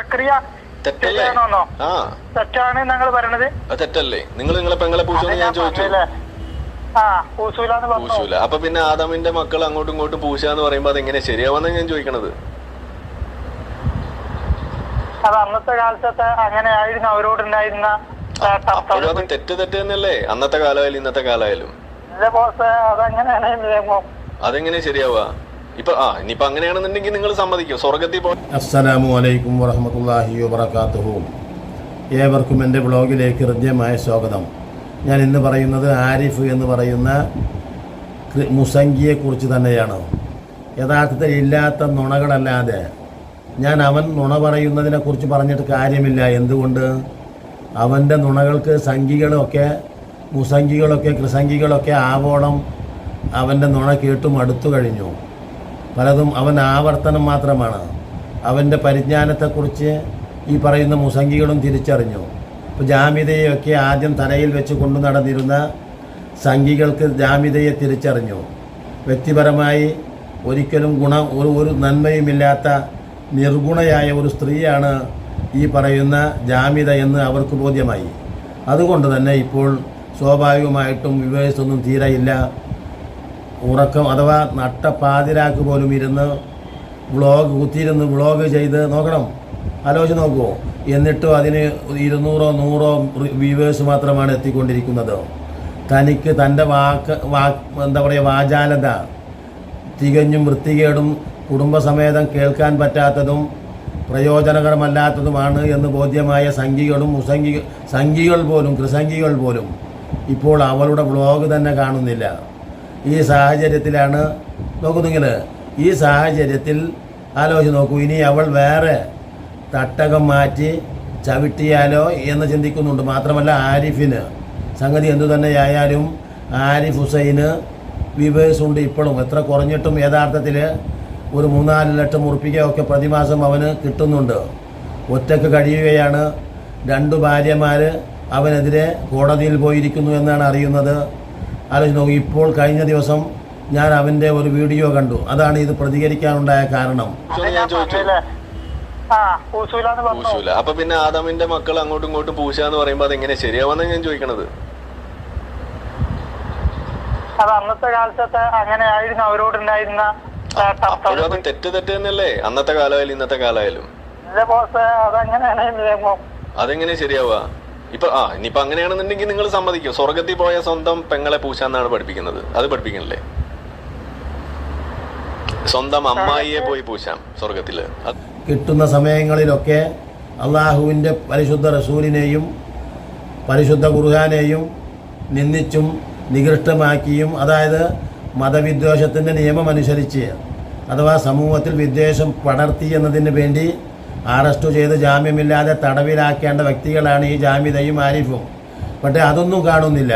പ്രക്രിയ തെറ്റല്ലേ? ആ. തെറ്റാണ് ഞങ്ങൾ പറയണത്. തെറ്റല്ലേ? നിങ്ങൾ നിങ്ങളെ പെങ്ങളെ പൂശുമെന്ന് ഞാൻ ചോദിച്ചു. പൂശൂല. അപ്പൊ പിന്നെ ആദാമിന്റെ മക്കൾ അങ്ങോട്ടും ഇങ്ങോട്ടും പൂശാന്ന് പറയുമ്പോ അതെങ്ങനെ ശരിയാവുന്ന ഞാൻ ചോദിക്കണത്? അത് അന്നത്തെ കാലത്തെ അങ്ങനെ ആയിരുന്നു. അവരോടുണ്ടായിരുന്ന അത് തെറ്റ് തെറ്റ് തന്നെയല്ലേ? അന്നത്തെ കാലമായാലും ഇന്നത്തെ കാലമായാലും. അതങ്ങനെയാണ് അതെങ്ങനെ ശരിയാവുക ഇപ്പൊ ആ ഇനിയിപ്പോ അങ്ങനെയാണെന്നുണ്ടെങ്കിൽ നിങ്ങൾ സമ്മതിക്കും. സ്വർഗത്തിൽ പോ അസ്സലാമു അലൈക്കും ഏവർക്കും എന്റെ ബ്ലോഗിലേക്ക് ഹൃദ്യമായ സ്വാഗതം. ഞാൻ ഇന്ന് പറയുന്നത് ആരിഫ് എന്ന് പറയുന്ന മുസംഗിയെക്കുറിച്ച് തന്നെയാണ്. യഥാർത്ഥത്തിൽ ഇല്ലാത്ത നുണകളല്ലാതെ ഞാൻ അവൻ നുണ പറയുന്നതിനെക്കുറിച്ച് പറഞ്ഞിട്ട് കാര്യമില്ല. എന്തുകൊണ്ട്? അവന്റെ നുണകൾക്ക് സംഖികളൊക്കെ മുസംഗികളൊക്കെ കൃസംഗികളൊക്കെ ആവോളം അവന്റെ നുണ കേട്ടും അടുത്തു കഴിഞ്ഞു. പലതും അവൻ ആവർത്തനം മാത്രമാണ്. അവന്റെ പരിജ്ഞാനത്തെക്കുറിച്ച് ഈ പറയുന്ന മുസംഗികളും തിരിച്ചറിഞ്ഞു. ഇപ്പോൾ ജാമ്യതയൊക്കെ ആദ്യം തലയിൽ വെച്ച് കൊണ്ടു നടന്നിരുന്ന സംഘികൾക്ക് ജാമ്യതയെ തിരിച്ചറിഞ്ഞു. വ്യക്തിപരമായി ഒരിക്കലും ഗുണ ഒരു ഒരു നന്മയുമില്ലാത്ത നിർഗുണയായ ഒരു സ്ത്രീയാണ് ഈ പറയുന്ന ജാമ്യത എന്ന് അവർക്ക് ബോധ്യമായി. അതുകൊണ്ട് തന്നെ ഇപ്പോൾ സ്വാഭാവികമായിട്ടും വിവേചൊന്നും തീരെയില്ല. ഉറക്കം അഥവാ നട്ടപ്പാതിരാക്ക് പോലും ഇരുന്ന് വ്ളോഗ് കുത്തിയിരുന്ന് വ്ളോഗ് ചെയ്ത് നോക്കണം. ആലോചിച്ച് നോക്കുമോ എന്നിട്ടും അതിന് ഇരുന്നൂറോ നൂറോ വ്യൂവേഴ്സ് മാത്രമാണ് എത്തിക്കൊണ്ടിരിക്കുന്നത്. തനിക്ക് തന്റെ വാക്ക് വാക്ക് എന്താ പറയുക വാചാലത. തികഞ്ഞും വൃത്തികേടും കുടുംബസമേതം കേൾക്കാൻ പറ്റാത്തതും പ്രയോജനകരമല്ലാത്തതുമാണ് എന്ന് ബോധ്യമായ സംഘികളും മുസംഘി സംഘികൾ പോലും കൃസംഘികൾ പോലും ഇപ്പോൾ അവളുടെ വ്ളോഗ് തന്നെ കാണുന്നില്ല. ഈ സാഹചര്യത്തിലാണ് നോക്കുന്നെങ്കിൽ ഈ സാഹചര്യത്തിൽ ആലോചിച്ച് നോക്കൂ ഇനി അവൾ വേറെ തട്ടകം മാറ്റി ചവിട്ടിയാലോ എന്ന് ചിന്തിക്കുന്നുണ്ട്. മാത്രമല്ല ആരിഫിന് സംഗതി എന്തു തന്നെയായാലും ആരിഫ് ഹുസൈന് വിവേഴ്സ് ഉണ്ട് ഇപ്പോഴും. എത്ര കുറഞ്ഞിട്ടും യഥാർത്ഥത്തിൽ ഒരു മൂന്നാൽ ലക്ഷം ഉറപ്പിക്കുകയൊക്കെ പ്രതിമാസം അവന് കിട്ടുന്നുണ്ട്. ഒറ്റയ്ക്ക് കഴിയുകയാണ്. രണ്ടു ഭാര്യമാർ അവനെതിരെ കോടതിയിൽ പോയിരിക്കുന്നു എന്നാണ് അറിയുന്നത്. ആലോചിച്ച് നോക്കി. ഇപ്പോൾ കഴിഞ്ഞ ദിവസം ഞാൻ അവന്റെ ഒരു വീഡിയോ കണ്ടു. അതാണ് ഇത് പ്രതികരിക്കാനുണ്ടായ കാരണം. പൂശൂല അപ്പൊ പിന്നെ ആദാമിന്റെ മക്കൾ അങ്ങോട്ടും ഇങ്ങോട്ടും പൂശാന്ന് പറയുമ്പോ എങ്ങനെ ശരിയാവുന്ന ഞാൻ ചോദിക്കണത്? അത് അന്നത്തെ കാലത്തെ അങ്ങനെ ആയിരുന്നു. അവരോടുണ്ടായിരുന്ന അപ്പോഴും അത് തെറ്റ് തെറ്റ് തന്നെയല്ലേ? അന്നത്തെ കാലമായാലും ഇന്നത്തെ കാലമായാലും. അതെങ്ങനെ ശരിയാവുക ഇപ്പൊ ആ ഇനിയിപ്പൊ അങ്ങനെയാണെന്നുണ്ടെങ്കിൽ നിങ്ങൾ സമ്മതിക്കും. സ്വർഗത്തിൽ പോയ സ്വന്തം പെങ്ങളെ പൂശാന്നാണ് പഠിപ്പിക്കുന്നത്. അത് പഠിപ്പിക്കണല്ലേ? സ്വന്തം അമ്മായിയെ പോയി പൂശാം സ്വർഗത്തിൽ കിട്ടുന്ന സമയങ്ങളിലൊക്കെ അള്ളാഹുവിന്റെ പരിശുദ്ധ റസൂലിനെയും പരിശുദ്ധ ഖുർഹാനെയും നിന്ദിച്ചും നികൃഷ്ടമാക്കിയും അതായത് മതവിദ്വേഷത്തിന്റെ നിയമമനുസരിച്ച് അഥവാ സമൂഹത്തിൽ വിദ്വേഷം പടർത്തി എന്നതിന് വേണ്ടി അറസ്റ്റ് ചെയ്ത് ജാമ്യമില്ലാതെ തടവിലാക്കേണ്ട വ്യക്തികളാണ് ഈ ജാമ്യതയും ആരിഫും. പക്ഷേ അതൊന്നും കാണുന്നില്ല.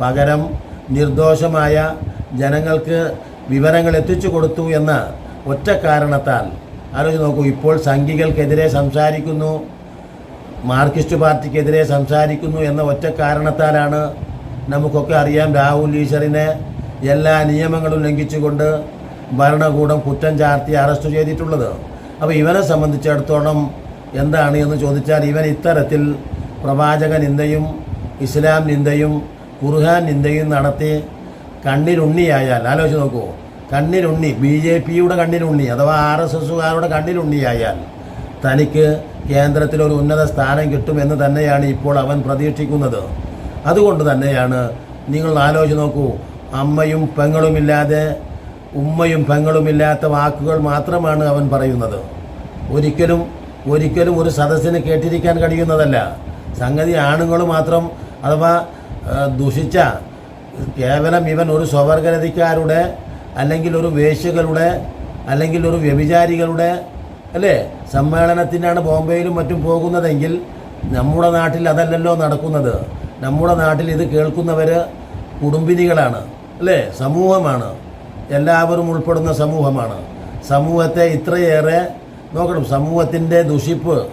പകരം നിർദോഷമായ ജനങ്ങൾക്ക് വിവരങ്ങൾ എത്തിച്ചു കൊടുത്തു എന്ന ഒറ്റ കാരണത്താൽ. ആലോചിച്ച് നോക്കൂ ഇപ്പോൾ സംഘികൾക്കെതിരെ സംസാരിക്കുന്നു മാർക്സിസ്റ്റ് പാർട്ടിക്കെതിരെ സംസാരിക്കുന്നു എന്ന ഒറ്റ കാരണത്താലാണ് നമുക്കൊക്കെ അറിയാം രാഹുൽ ഈശ്വറിനെ എല്ലാ നിയമങ്ങളും ലംഘിച്ചുകൊണ്ട് ഭരണകൂടം കുറ്റം ചാർത്തി അറസ്റ്റ് ചെയ്തിട്ടുള്ളത്. അപ്പോൾ ഇവനെ സംബന്ധിച്ചിടത്തോളം എന്താണ് എന്ന് ചോദിച്ചാൽ ഇവൻ ഇത്തരത്തിൽ പ്രവാചക നിന്ദയും ഇസ്ലാം നിന്ദയും ഖുർഹാൻ നിന്ദയും നടത്തി കണ്ണിലുണ്ണിയായാൽ ആലോചിച്ച് നോക്കൂ കണ്ണിലുണ്ണി ബി ജെ പിയുടെ കണ്ണിലുണ്ണി അഥവാ ആർ എസ് എസുകാരുടെ കണ്ണിലുണ്ണിയായാൽ തനിക്ക് കേന്ദ്രത്തിൽ ഒരു ഉന്നത സ്ഥാനം കിട്ടുമെന്ന് തന്നെയാണ് ഇപ്പോൾ അവൻ പ്രതീക്ഷിക്കുന്നത്. അതുകൊണ്ട് തന്നെയാണ് നിങ്ങൾ ആലോചിച്ച് നോക്കൂ അമ്മയും പെങ്ങളുമില്ലാതെ ഉമ്മയും പെങ്ങളുമില്ലാത്ത വാക്കുകൾ മാത്രമാണ് അവൻ പറയുന്നത്. ഒരിക്കലും ഒരിക്കലും ഒരു സദസ്സിന് കേട്ടിരിക്കാൻ കഴിയുന്നതല്ല. സംഗതി ആണുങ്ങൾ മാത്രം അഥവാ ദുഷിച്ച കേവലം ഇവൻ ഒരു സ്വവർഗരതിക്കാരുടെ അല്ലെങ്കിൽ ഒരു വേശ്യകളുടെ അല്ലെങ്കിൽ ഒരു വ്യഭിചാരികളുടെ അല്ലേ? സമ്മേളനത്തിനാണ് ബോംബെയിലും മറ്റും പോകുന്നതെങ്കിൽ നമ്മുടെ നാട്ടിൽ അതല്ലല്ലോ നടക്കുന്നത്. നമ്മുടെ നാട്ടിൽ ഇത് കേൾക്കുന്നവർ കുടുംബിനികളാണ് അല്ലേ? സമൂഹമാണ്. എല്ലാവരും ഉൾപ്പെടുന്ന സമൂഹമാണ്. സമൂഹത്തെ ഇത്രയേറെ നോക്കണം. സമൂഹത്തിന്റെ ദുഷിപ്പ്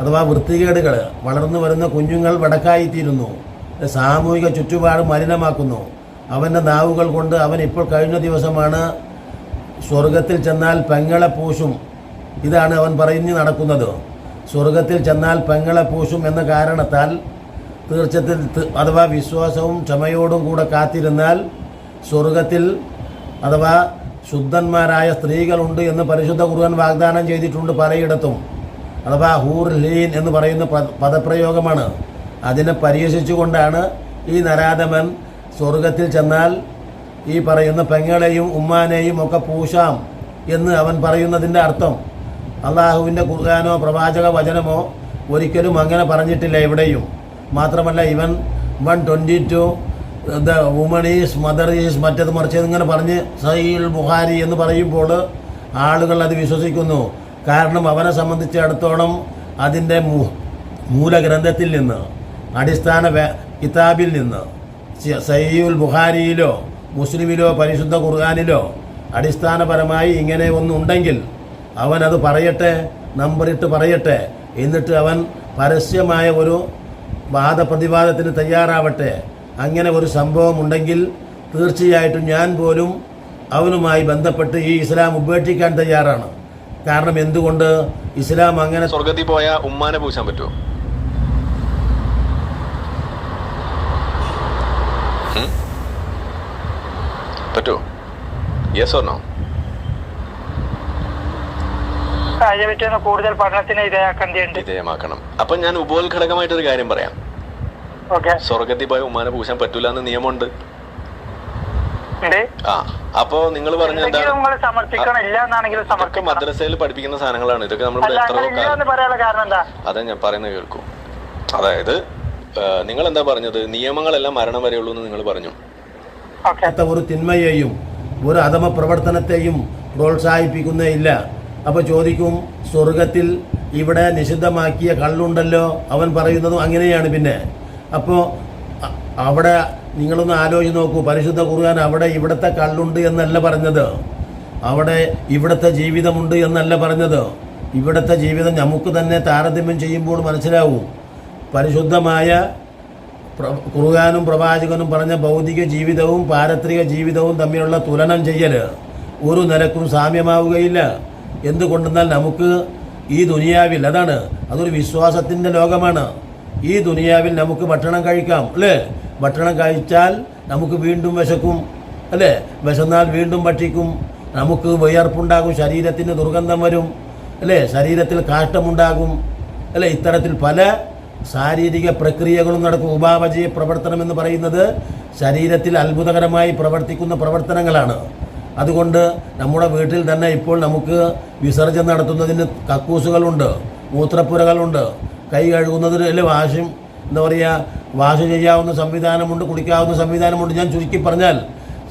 അഥവാ വൃത്തികേടുകൾ വളർന്നു വരുന്ന കുഞ്ഞുങ്ങൾ വടക്കായിത്തീരുന്നു. സാമൂഹിക ചുറ്റുപാട് മലിനമാക്കുന്നു. അവന്റെ നാവുകൾ കൊണ്ട് അവൻ ഇപ്പോൾ കഴിഞ്ഞ ദിവസമാണ് സ്വർഗത്തിൽ ചെന്നാൽ പെങ്ങളെ പൂശും. ഇതാണ് അവൻ പറഞ്ഞു നടക്കുന്നത്. സ്വർഗത്തിൽ ചെന്നാൽ പെങ്ങളെ പൂശും എന്ന കാരണത്താൽ തീർച്ചത്തിൽ അഥവാ വിശ്വാസവും ക്ഷമയോടും കൂടെ കാത്തിരുന്നാൽ സ്വർഗത്തിൽ അഥവാ ശുദ്ധന്മാരായ സ്ത്രീകളുണ്ട് എന്ന് പരിശുദ്ധ കുറുവൻ വാഗ്ദാനം ചെയ്തിട്ടുണ്ട് പലയിടത്തും. അഥവാ ഹൂർ ലീൻ എന്ന് പറയുന്ന പദ- പദപ്രയോഗമാണ്. അതിനെ പരിഹസിച്ചുകൊണ്ടാണ് ഈ നരാധമൻ സ്വർഗത്തിൽ ചെന്നാൽ ഈ പറയുന്ന പെങ്ങളെയും ഉമ്മാനെയും ഒക്കെ പൂശാം എന്ന് അവൻ പറയുന്നതിന്റെ അർത്ഥം. അള്ളാഹുവിന്റെ ഖുർആാനോ പ്രവാചക വചനമോ ഒരിക്കലും അങ്ങനെ പറഞ്ഞിട്ടില്ല എവിടെയും. മാത്രമല്ല ഇവൻ one twenty two the woman is mother is മറ്റത് മറിച്ചത് ഇങ്ങനെ പറഞ്ഞ് സഹീൽ ബുഹാരി എന്ന് പറയുമ്പോൾ ആളുകൾ അത് വിശ്വസിക്കുന്നു. കാരണം അവനെ സംബന്ധിച്ചിടത്തോളം അതിന്റെ മൂലഗ്രന്ഥത്തിൽ നിന്ന് അടിസ്ഥാന കിതാബിൽ നിന്ന് സയ്യുൽ ബുഹാരിയിലോ മുസ്ലിമിലോ പരിശുദ്ധ ഖുർആാനിലോ അടിസ്ഥാനപരമായി ഇങ്ങനെ ഒന്നുണ്ടെങ്കിൽ അവൻ അത് പറയട്ടെ നമ്പറിട്ട് പറയട്ടെ എന്നിട്ട് അവൻ പരസ്യമായ ഒരു വാദപ്രതിവാദത്തിന് തയ്യാറാവട്ടെ അങ്ങനെ ഒരു സംഭവം ഉണ്ടെങ്കിൽ തീർച്ചയായിട്ടും ഞാൻ പോലും അവനുമായി ബന്ധപ്പെട്ട് ഈ ഇസ്ലാം ഉപേക്ഷിക്കാൻ തയ്യാറാണ്. കാരണം എന്തുകൊണ്ട് ഇസ്ലാം അങ്ങനെ സ്വർഗത്തിൽ പോയ ഉമ്മാനെ പൂശാൻ പറ്റുമോ? പറ്റുമോ? യെസ് ഓർണോ കൂടുതൽ പഠനത്തിന് വിധേയമാക്കണം അപ്പൊ ഞാൻ ഉപോത്ഘടകമായിട്ടൊരു കാര്യം പറയാം. സ്വർഗത്തിൽ പോയ ഉമ്മാനെ പൂശാൻ പറ്റൂല എന്ന് നിയമമുണ്ട്. ആ അപ്പോ നിങ്ങൾ പറഞ്ഞ ഇതൊക്കെ മദ്രസയിൽ പഠിപ്പിക്കുന്ന സാധനങ്ങളാണ്. ഇതൊക്കെ നമ്മൾ എന്താ? അതാ ഞാൻ പറയുന്നത് കേൾക്കൂ. അതായത് നിങ്ങൾ എന്താ പറഞ്ഞത്? നിയമങ്ങളെല്ലാം മരണം വരെയുള്ളൂ എന്ന് നിങ്ങൾ പറഞ്ഞു. ഒരു തിന്മയെയും ഒരു അധമ പ്രവർത്തനത്തെയും പ്രോത്സാഹിപ്പിക്കുന്നേയില്ല അപ്പോൾ ചോദിക്കും സ്വർഗത്തിൽ ഇവിടെ നിഷിദ്ധമാക്കിയ കള്ളുണ്ടല്ലോ? അവൻ പറയുന്നതും അങ്ങനെയാണ് പിന്നെ. അപ്പോൾ അവിടെ നിങ്ങളൊന്ന് ആലോചിച്ച് നോക്കൂ. പരിശുദ്ധ ഖുർആൻ അവിടെ ഇവിടുത്തെ കള്ളുണ്ട് എന്നല്ല പറഞ്ഞത്. അവിടെ ഇവിടുത്തെ ജീവിതമുണ്ട് എന്നല്ല പറഞ്ഞത്. ഇവിടുത്തെ ജീവിതം നമുക്ക് തന്നെ താരതമ്യം ചെയ്യുമ്പോൾ മനസ്സിലാവും. പരിശുദ്ധമായ പ്ര- കുറുകാനും പ്രവാചകനും പറഞ്ഞ ഭൗതിക ജീവിതവും പാരത്രിക ജീവിതവും തമ്മിലുള്ള തുലനം ചെയ്യൽ ഒരു നിലക്കും സാമ്യമാവുകയില്ല. എന്തുകൊണ്ടെന്നാൽ നമുക്ക് ഈ ദുനിയാവിൽ അതാണ് അതൊരു വിശ്വാസത്തിന്റെ ലോകമാണ്. ഈ ദുനിയാവിൽ നമുക്ക് ഭക്ഷണം കഴിക്കാം അല്ലേ? ഭക്ഷണം കഴിച്ചാൽ നമുക്ക് വീണ്ടും വിശക്കും അല്ലേ? വിശന്നാൽ വീണ്ടും ഭക്ഷിക്കും. നമുക്ക് വിയർപ്പുണ്ടാകും ശരീരത്തിന് ദുർഗന്ധം വരും അല്ലേ? ശരീരത്തിൽ കാഷ്ടമുണ്ടാകും അല്ലേ? ഇത്തരത്തിൽ പല ശാരീരിക പ്രക്രിയകളും നടക്കും. ഉപാപചയ പ്രവർത്തനം എന്ന് പറയുന്നത് ശരീരത്തിൽ അത്ഭുതകരമായി പ്രവർത്തിക്കുന്ന പ്രവർത്തനങ്ങളാണ്. അതുകൊണ്ട് നമ്മുടെ വീട്ടിൽ തന്നെ ഇപ്പോൾ നമുക്ക് വിസർജനം നടത്തുന്നതിന് കക്കൂസുകളുണ്ട് മൂത്രപ്പുരകളുണ്ട് കൈ കഴുകുന്നതിന് അല്ലെ വാഷും എന്താ പറയുക വാഷ് ചെയ്യാവുന്ന സംവിധാനമുണ്ട് കുളിക്കാവുന്ന സംവിധാനമുണ്ട്. ഞാൻ ചുരുക്കി പറഞ്ഞാൽ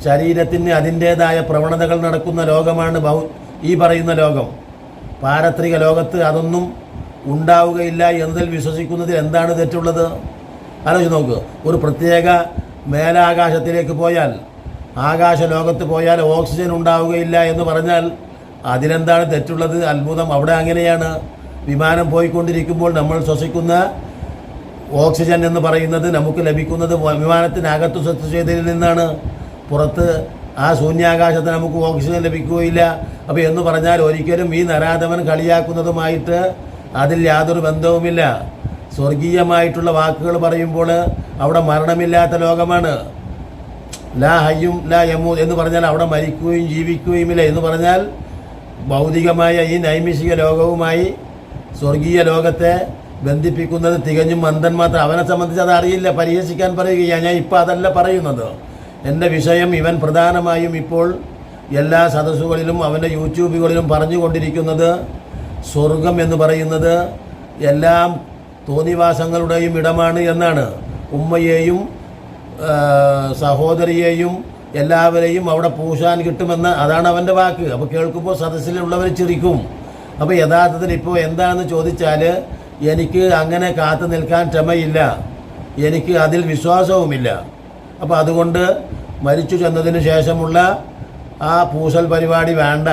ശരീരത്തിന് അതിന്റേതായ പ്രവണതകൾ നടക്കുന്ന ലോകമാണ് ബൗ ഈ പറയുന്ന ലോകം. പാരത്രിക ലോകത്ത് അതൊന്നും ഉണ്ടാവുകയില്ല എന്നതിൽ വിശ്വസിക്കുന്നതിൽ എന്താണ് തെറ്റുള്ളത്? ആലോചിച്ച് നോക്ക്. ഒരു പ്രത്യേക മേലാകാശത്തിലേക്ക് പോയാൽ ആകാശ ലോകത്ത് പോയാൽ ഓക്സിജൻ ഉണ്ടാവുകയില്ല എന്ന് പറഞ്ഞാൽ അതിലെന്താണ് തെറ്റുള്ളത്? അത്ഭുതം. അവിടെ അങ്ങനെയാണ്. വിമാനം പോയിക്കൊണ്ടിരിക്കുമ്പോൾ നമ്മൾ ശ്വസിക്കുന്ന ഓക്സിജൻ എന്ന് പറയുന്നത് നമുക്ക് ലഭിക്കുന്നത് വിമാനത്തിനകത്ത് ചെയ്തതിൽ നിന്നാണ്. പുറത്ത് ആ ശൂന്യാകാശത്ത് നമുക്ക് ഓക്സിജൻ ലഭിക്കുകയില്ല. അപ്പോൾ എന്ന് പറഞ്ഞാൽ ഒരിക്കലും ഈ നരാധവൻ കളിയാക്കുന്നതുമായിട്ട് അതിൽ യാതൊരു ബന്ധവുമില്ല. സ്വർഗീയമായിട്ടുള്ള വാക്കുകൾ പറയുമ്പോൾ അവിടെ മരണമില്ലാത്ത ലോകമാണ്. ലാ ഹയ്യും ലാ യമൂ എന്ന് പറഞ്ഞാൽ അവിടെ മരിക്കുകയും ജീവിക്കുകയുമില്ല എന്ന് പറഞ്ഞാൽ ഭൗതികമായ ഈ നൈമിഷിക ലോകവുമായി സ്വർഗീയ ലോകത്തെ ബന്ധിപ്പിക്കുന്നത് തികഞ്ഞും മന്ദൻ മാത്രം. അവനെ സംബന്ധിച്ച് അത് അറിയില്ല പരിഹസിക്കാൻ പറയുകയാണ്. ഞാൻ ഇപ്പോൾ അതല്ല പറയുന്നത്. എന്റെ വിഷയം ഇവൻ പ്രധാനമായും ഇപ്പോൾ എല്ലാ സദസ്സുകളിലും അവന്റെ യൂട്യൂബുകളിലും പറഞ്ഞുകൊണ്ടിരിക്കുന്നത് സ്വർഗം എന്ന് പറയുന്നത് എല്ലാം തോന്നിവാസങ്ങളുടെയും ഇടമാണ് എന്നാണ്. ഉമ്മയെയും സഹോദരിയെയും എല്ലാവരെയും അവിടെ പൂശാൻ കിട്ടുമെന്ന് അതാണ് അവന്റെ വാക്ക്. അപ്പോൾ കേൾക്കുമ്പോൾ സദസ്സിലുള്ളവർ ചിരിക്കും. അപ്പോൾ യഥാർത്ഥത്തിൽ ഇപ്പോൾ എന്താണെന്ന് ചോദിച്ചാൽ എനിക്ക് അങ്ങനെ കാത്തു നിൽക്കാൻ ക്ഷമയില്ല. എനിക്ക് അതിൽ വിശ്വാസവുമില്ല. അപ്പോൾ അതുകൊണ്ട് മരിച്ചു ചെന്നതിന് ശേഷമുള്ള ആ പൂശൽ പരിപാടി വേണ്ട.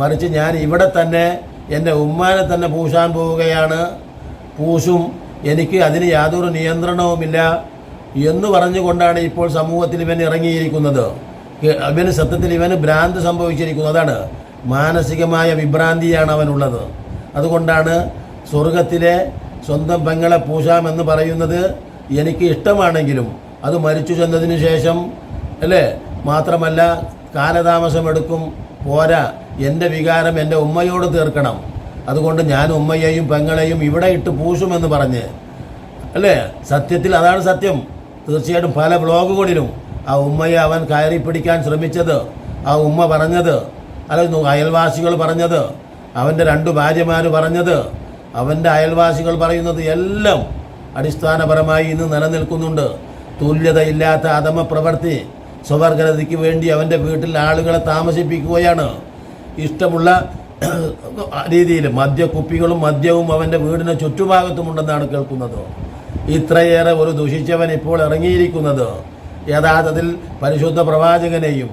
മറിച്ച് ഞാൻ ഇവിടെ തന്നെ എന്റെ ഉമ്മാനെ തന്നെ പൂശാൻ പോവുകയാണ്. പൂശും. എനിക്ക് അതിന് യാതൊരു നിയന്ത്രണവുമില്ല എന്ന് പറഞ്ഞുകൊണ്ടാണ് ഇപ്പോൾ സമൂഹത്തിൽ ഇവൻ ഇറങ്ങിയിരിക്കുന്നത്. ഇവന് സത്യത്തിൽ ഇവന് ഭ്രാന്ത് സംഭവിച്ചിരിക്കുന്നു അതാണ്. മാനസികമായ വിഭ്രാന്തിയാണ് അവനുള്ളത്. അതുകൊണ്ടാണ് സ്വർഗത്തിലെ സ്വന്തം പെങ്ങളെ പൂശാമെന്ന് പറയുന്നത് എനിക്ക് ഇഷ്ടമാണെങ്കിലും അത് മരിച്ചു ചെന്നതിന് ശേഷം അല്ലേ? മാത്രമല്ല കാലതാമസമെടുക്കും പോരാ. എന്റെ വികാരം എന്റെ ഉമ്മയോട് തീർക്കണം. അതുകൊണ്ട് ഞാൻ ഉമ്മയെയും പെങ്ങളെയും ഇവിടെ ഇട്ട് പൂശുമെന്ന് പറഞ്ഞ് അല്ലേ? സത്യത്തിൽ അതാണ് സത്യം. തീർച്ചയായിട്ടും പല ബ്ലോഗുകളിലും ആ ഉമ്മയെ അവൻ കയറി പിടിക്കാൻ ശ്രമിച്ചത് ആ ഉമ്മ പറഞ്ഞത്. അല്ല അയൽവാസികൾ പറഞ്ഞത് അവന്റെ രണ്ട് ഭാര്യമാർ പറഞ്ഞത് അവന്റെ അയൽവാസികൾ പറയുന്നത് എല്ലാം അടിസ്ഥാനപരമായി ഇന്ന് നിലനിൽക്കുന്നുണ്ട്. തുല്യതയില്ലാത്ത അധമ പ്രവൃത്തി സ്വവർഗരതിക്ക് വേണ്ടി അവന്റെ വീട്ടിൽ ആളുകളെ താമസിപ്പിക്കുകയാണ്. ഇഷ്ടമുള്ള രീതിയിൽ മദ്യക്കുപ്പികളും മദ്യവും അവന്റെ വീടിന് ചുറ്റുഭാഗത്തുമുണ്ടെന്നാണ് കേൾക്കുന്നത്. ഇത്രയേറെ ഒരു ദുഷിച്ചവൻ ഇപ്പോൾ ഇറങ്ങിയിരിക്കുന്നത്. യഥാർത്ഥത്തിൽ പരിശുദ്ധ പ്രവാചകനെയും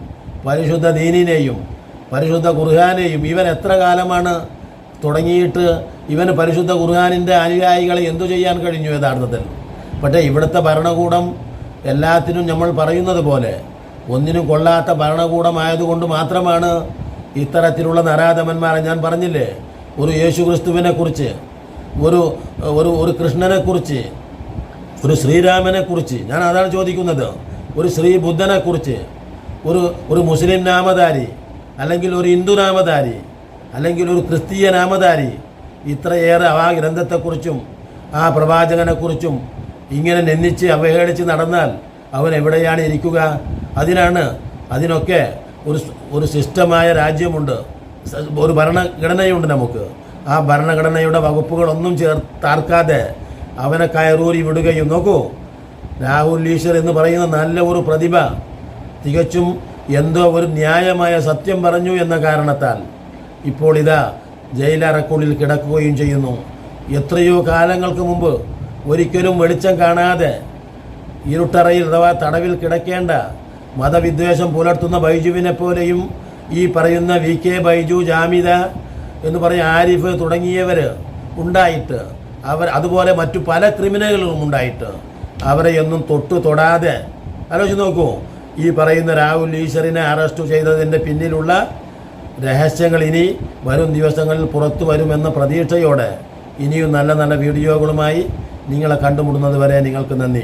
പരിശുദ്ധ ദീനിനെയും പരിശുദ്ധ ഖുർഹാനെയും ഇവൻ എത്ര കാലമാണ് തുടങ്ങിയിട്ട് ഇവന് പരിശുദ്ധ ഖുർഹാനിന്റെ അനുയായികളെ എന്തു ചെയ്യാൻ കഴിഞ്ഞു യഥാർത്ഥത്തിൽ? പക്ഷേ ഇവിടുത്തെ ഭരണകൂടം എല്ലാത്തിനും നമ്മൾ പറയുന്നത് പോലെ ഒന്നിനും കൊള്ളാത്ത ഭരണകൂടമായതുകൊണ്ട് മാത്രമാണ് ഇത്തരത്തിലുള്ള നരാധമന്മാരെ ഞാൻ പറഞ്ഞില്ലേ? ഒരു യേശു ക്രിസ്തുവിനെക്കുറിച്ച് ഒരു ഒരു ഒരു കൃഷ്ണനെക്കുറിച്ച് ഒരു ശ്രീരാമനെക്കുറിച്ച്. ഞാൻ അതാണ് ചോദിക്കുന്നത്. ഒരു ശ്രീ ബുദ്ധനെ കുറിച്ച് ഒരു ഒരു മുസ്ലിം നാമധാരി അല്ലെങ്കിൽ ഒരു ഹിന്ദു നാമധാരി അല്ലെങ്കിൽ ഒരു ക്രിസ്തീയ നാമധാരി ഇത്രയേറെ ആ ഗ്രന്ഥത്തെക്കുറിച്ചും ആ പ്രവാചകനെക്കുറിച്ചും ഇങ്ങനെ നിന്ദിച്ച് അവഹേളിച്ച് നടന്നാൽ അവൻ എവിടെയാണ് ഇരിക്കുക? അതിനാണ് അതിനൊക്കെ ഒരു ഒരു സിസ്റ്റമായ രാജ്യമുണ്ട്. ഒരു ഭരണഘടനയുണ്ട് നമുക്ക്. ആ ഭരണഘടനയുടെ വകുപ്പുകളൊന്നും ചേർ താർക്കാതെ അവനെ കയറൂരി വിടുകയും നോക്കൂ. രാഹുൽ ഈശ്വർ എന്ന് പറയുന്ന നല്ല ഒരു പ്രതിഭ തികച്ചും എന്തോ ഒരു ന്യായമായ സത്യം പറഞ്ഞു എന്ന കാരണത്താൽ ഇപ്പോൾ ഇതാ ജയിലറക്കുള്ളിൽ കിടക്കുകയും ചെയ്യുന്നു. എത്രയോ കാലങ്ങൾക്ക് മുമ്പ് ഒരിക്കലും വെളിച്ചം കാണാതെ ഇരുട്ടറയിൽ അഥവാ തടവിൽ കിടക്കേണ്ട മതവിദ്വേഷം പുലർത്തുന്ന ബൈജുവിനെ പോലെയും ഈ പറയുന്ന വി കെ ബൈജു ജാമിദ എന്ന് പറയുന്ന ആരിഫ് തുടങ്ങിയവർ ഉണ്ടായിട്ട് അവർ അതുപോലെ മറ്റു പല ക്രിമിനലുകളും ഉണ്ടായിട്ട് അവരെയൊന്നും തൊട്ടു തൊടാതെ ആലോചിച്ച് നോക്കൂ. ഈ പറയുന്ന രാഹുൽ ഈശ്വറിനെ അറസ്റ്റ് ചെയ്തതിന്റെ പിന്നിലുള്ള രഹസ്യങ്ങൾ ഇനി വരും ദിവസങ്ങളിൽ പുറത്തു വരുമെന്ന പ്രതീക്ഷയോടെ ഇനിയും നല്ല നല്ല വീഡിയോകളുമായി നിങ്ങളെ കണ്ടുമുട്ടുന്നത് വരെ നിങ്ങൾക്ക് നന്ദി.